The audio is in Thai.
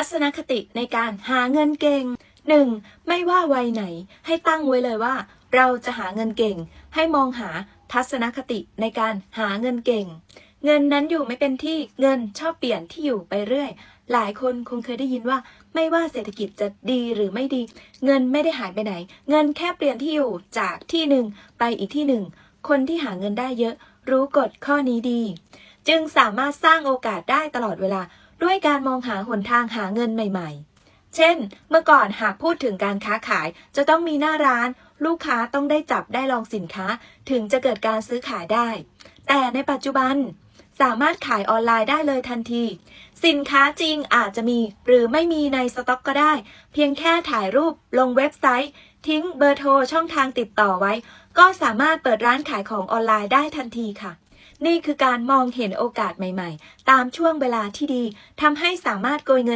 ทัศนคติในการหาเงินเก่ง 1. ไม่ว่าวัยไหน ให้ตั้งไว้เลยว่า เราจะหาเงินเก่ง ให้มองหาทัศนคติในการหาเงินเก่ง เงินนั้นอยู่ไม่เป็นที่เงินชอบเปลี่ยนที่อยู่ไปเรื่อย หลายคนคงเคยได้ยินว่า ไม่ว่าเศรษฐกิจจะดีหรือไม่ดี เงินไม่ได้หายไปไหน เงินแค่เปลี่ยนที่อยู่จากที่หนึ่งไปอีกที่หนึ่งคนที่หาเงินได้เยอะ รู้กฎข้อนี้ดี จึงสามารถสร้างโอกาสได้ตลอดเวลา ด้วยการมองหาหนทางหาเงินใหม่ๆ เช่น เมื่อก่อนหากพูดถึงการค้าขายจะต้องมีหน้าร้าน ลูกค้าต้องได้จับได้ลองสินค้า ถึงจะเกิดการซื้อขายได้ แต่ในปัจจุบันสามารถขายออนไลน์ได้เลยทันที สินค้าจริงอาจจะมีหรือไม่มีในสต็อกก็ได้ เพียงแค่ถ่ายรูปลงเว็บไซต์ ทิ้งเบอร์โทรช่องทางติดต่อไว้ ก็สามารถเปิดร้านขายของออนไลน์ได้ทันทีค่ะ นี่คือการมองเห็นโอกาสใหม่ ๆ ตามช่วงเวลาที่ดีทำให้สามารถโกยเงิน